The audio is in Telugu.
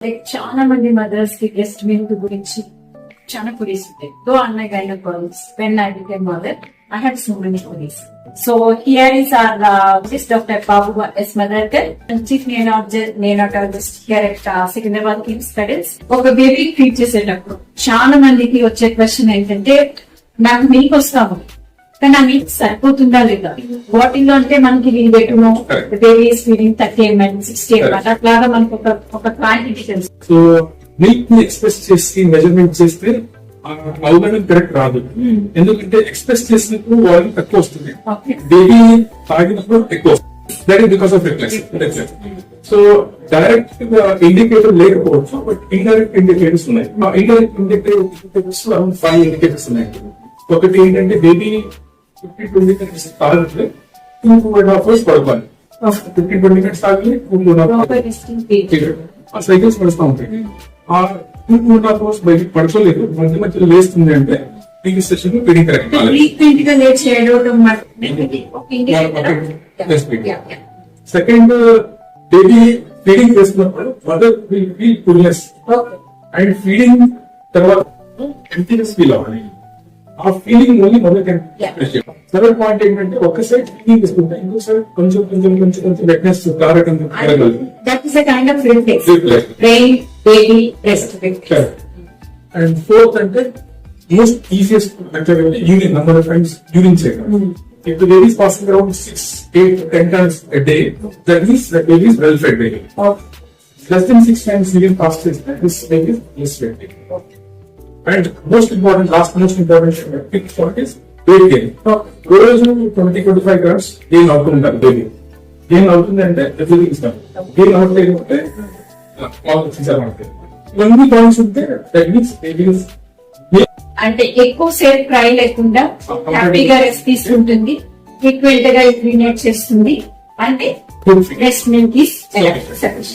లైక్ చాలా మంది మదర్స్కి గెస్ట్ మీల్ గురించి చాలా క్వరీస్ ఉంటాయి. దో అన్న గైన girls when I became mother I had so many queries so here is are this doctor Babu S Madarkar chief neonatologist here at Secunderabad KIMS pedals ఒక బేబీ ట్రీట్ చేసేటప్పుడు చాలా మందికి వచ్చే క్వశ్చన్ ఏంటంటే నాకు మీకు వస్తాము కానీ ఆ సరిపోతుందా లేదా? బాటిల్లో అంటే మనకి వీళ్ళు పెట్టును Correct. Baby feeding thirty ML sixty ML అట్లాగా మనకు ఒక ఒక క్వాంటిటీ తెలుసు. సో మిల్క్ని ఎక్స్ప్రెస్ చేసి మెజర్మెంట్ చేస్తే కరెక్ట్ రాదు. ఎందుకంటే ఎక్స్ప్రెస్ చేసినప్పుడు తక్కువ వస్తుంది. బేబీ తాగినప్పుడు ఎక్కువ that is because of reflex so direct indicator లేకపోవచ్చు బట్ ఇండైరెక్ట్ ఇండికేటర్స్ ఉన్నాయి. ఇండైరెక్ట్ ఇండికేటర్స్ ఫైవ్ ఇండికేటర్స్ ఉన్నాయి. ఒకటి ఏంటంటే baby fifty twenty minutes తాగినట్లే two two and half hours పడుకోవాలి ఫిఫ్టీ ట్వంటీ మినిట్స్ తాగి two two and half proper resting ఆ సైకిల్స్ నడుస్తూ ఉంటాయి. ఆ two two and half hours బయటికి పడుకోలేదు. మధ్య మధ్యలో లేస్తుంది అంటే పీకి session correct second baby feeding చేస్తున్నప్పుడు mother will feel fullness and feeding తర్వాత ఎంటీనెస్ ఫీల్ అవ్వాలి. ఆ feeling only Yeah. Third point ఏంటంటే ఒక సైడ్ ఫీలింగ్ తీసుకుంటే ఇంకో సైడ్ కొంచెం కొంచెం కొంచెం కొంచెం వెట్నెస్ కారకం అండ్ ఫోర్త్ అంటే మోస్ట్ ఈజియస్ట్ మెథడ్ అంటే urine number of times urine చేయడం If the baby is passing around six, eight, ten times a day, that means that baby is well fed baby. Less than six times urine passed is this baby is less fed baby. And most important, last most important big point is weight gain. రోజు twenty twenty five grams gain అవుతుంటారు బేబీ గెయిన్ అవుతుంది అంటే ఎవ్రీథింగ్ ఇస్తాం గెయిన్ అంటే ఇవన్నీ పాయింట్స్ ఉంటే మీన్స్ బేబీ అంటే ఎక్కువ సేపు ట్రై లేకుండా హ్యాపీగా రెస్ట్ తీసుకుంటుంది ఫ్రీక్వెంట్గా యూరినేట్ చేస్తుంది. అంటే రెస్ట్ ఈస్